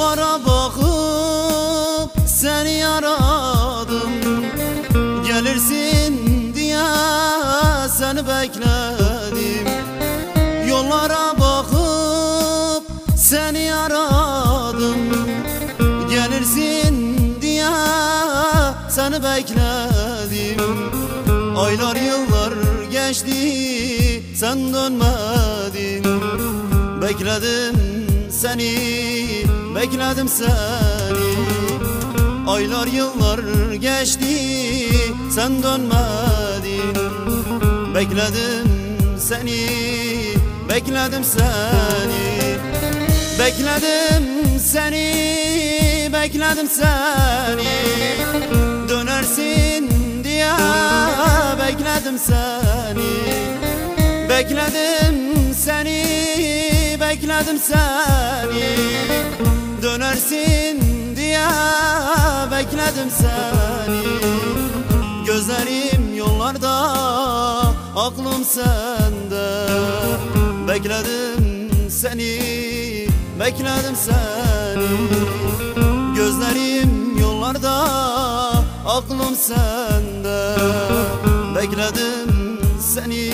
Yollara bakıp seni aradım. Gelirsin diye seni bekledim. Yollara bakıp seni aradım. Gelirsin diye seni bekledim. Aylar yıllar geçti sen dönmedin. Bekledim seni, bekledim seni. Aylar yıllar geçti sen dönmedin. Bekledim seni, bekledim seni. Bekledim seni, bekledim seni. Dönersin diye bekledim seni. Bekledim bekledim seni Dönersin diye. Bekledim seni Gözlerim yollarda, aklım sende. Bekledim seni, bekledim seni. Gözlerim yollarda, aklım sende. Bekledim seni,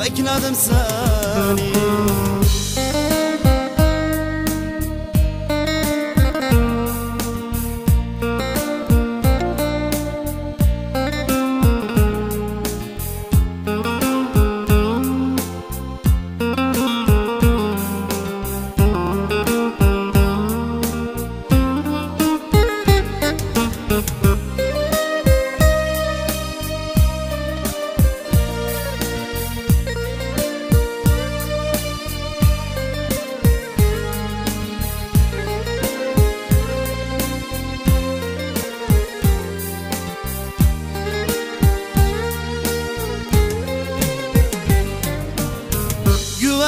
bekledim seni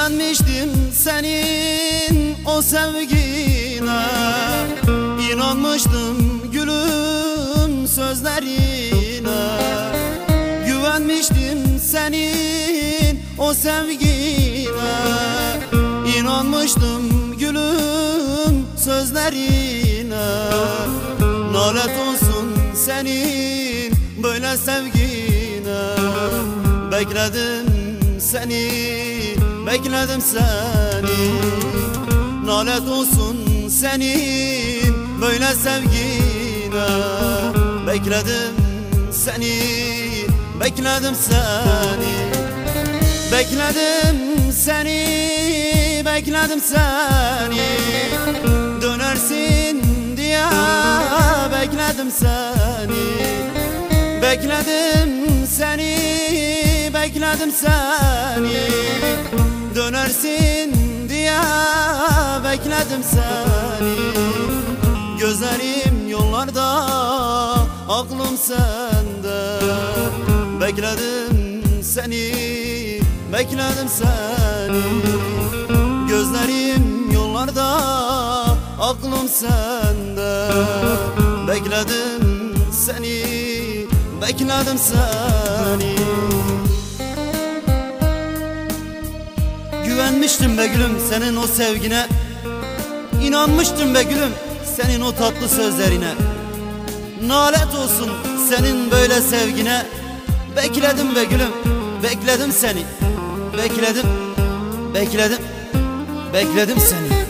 Güvenmiştim senin o sevgine. İnanmıştım gülüm sözlerine. Güvenmiştim senin o sevgine. İnanmıştım gülüm sözlerine. Nalet olsun senin böyle sevgine. Bekledim seni bekledim seni. Nalet olsun senin böyle sevgine. Bekledim seni bekledim seni. Bekledim seni bekledim seni. Dönersin diye bekledim seni. Bekledim seni bekledim seni Dönersin diye bekledim seni. Gözlerim yollarda aklım sende. Bekledim seni bekledim seni. Gözlerim yollarda aklım sende. Bekledim seni bekledim seni Güvenmiştim be gülüm senin o sevgine. İnanmıştım be gülüm senin o tatlı sözlerine. Nalet olsun senin böyle sevgine. Bekledim be gülüm bekledim seni. Bekledim bekledim bekledim seni